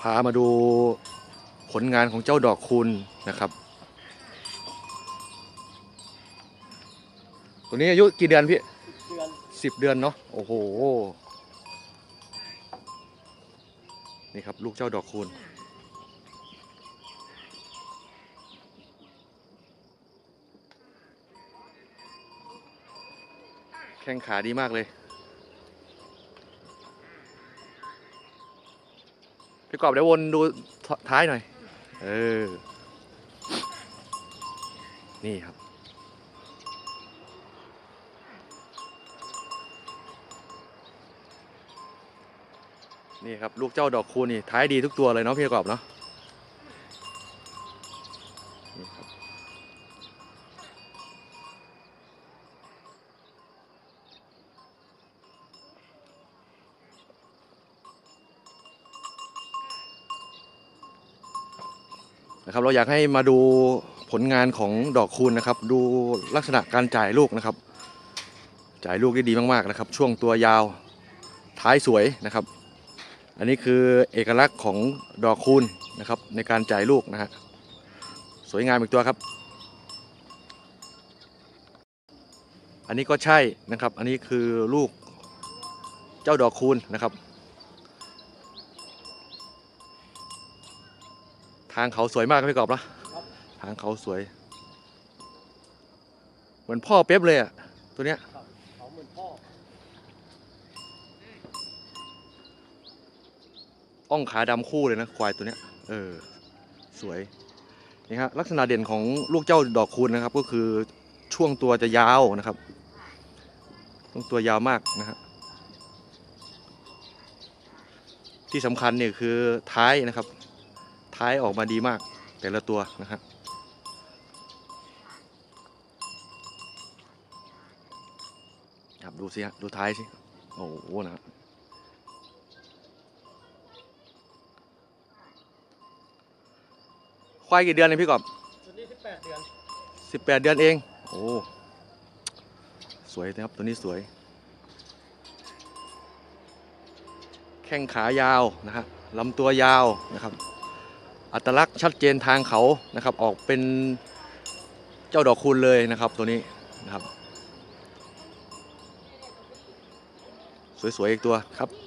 พามาดูผลงานของเจ้าดอกคูณนะครับ ตัวนี้อายุกี่เดือนพี่เดือนสิบเดือนเนาะโอ้โห นี่ครับลูกเจ้าดอกคูณแข้งขาดีมากเลย พี่กอบเดี๋ยววนดูท้ายหน่อย เออ นี่ครับ นี่ครับ ลูกเจ้าดอกคูนี่ท้ายดีทุกตัวเลยเนาะพี่กอบเนาะ นะครับ เราอยากให้มาดูผลงานของดอกคูณนะครับ ดูลักษณะการจ่ายลูกนะครับ จ่ายลูกได้ดีมากๆนะครับ ช่วงตัวยาวท้ายสวยนะครับ อันนี้คือเอกลักษณ์ของดอกคูณนะครับ ในการจ่ายลูกนะฮะสวยงามอีกตัวครับอันนี้ก็ใช่นะครับ อันนี้คือลูกเจ้าดอกคูณนะครับ ทางเขาสวยมากครับพี่กอบนะทางเขาสวย เหมือนพ่อเป๊บเลยอะตัวเนี้ยเขาเหมือนพ่ออ่องขาดำคู่เลยนะควายตัวเนี้ย เออ สวยนี่ฮะลักษณะเด่นของลูกเจ้าดอกคูณนะครับ ก็คือช่วงตัวจะยาวนะครับช่วงตัวยาวมากนะฮะที่สำคัญเนี่ยคือท้ายนะครับ ท้ายออกมาดีมาก แต่ละตัวนะฮะครับดูสิฮะดูท้ายสิ โอ้โหนะฮะควายกี่เดือนเลยพี่กอบตัวนี้สิบแปดเดือนสิบแปดเดือนเอง โอ้ สวยนะครับ ตัวนี้สวย แข้งขายาวนะฮะลำตัวยาวนะครับ อัตลักษณ์ชัดเจนทางเขานะครับ ออกเป็นเจ้าดอกคูณเลยนะครับตัวนี้นะครับ สวยๆอีกตัวครับ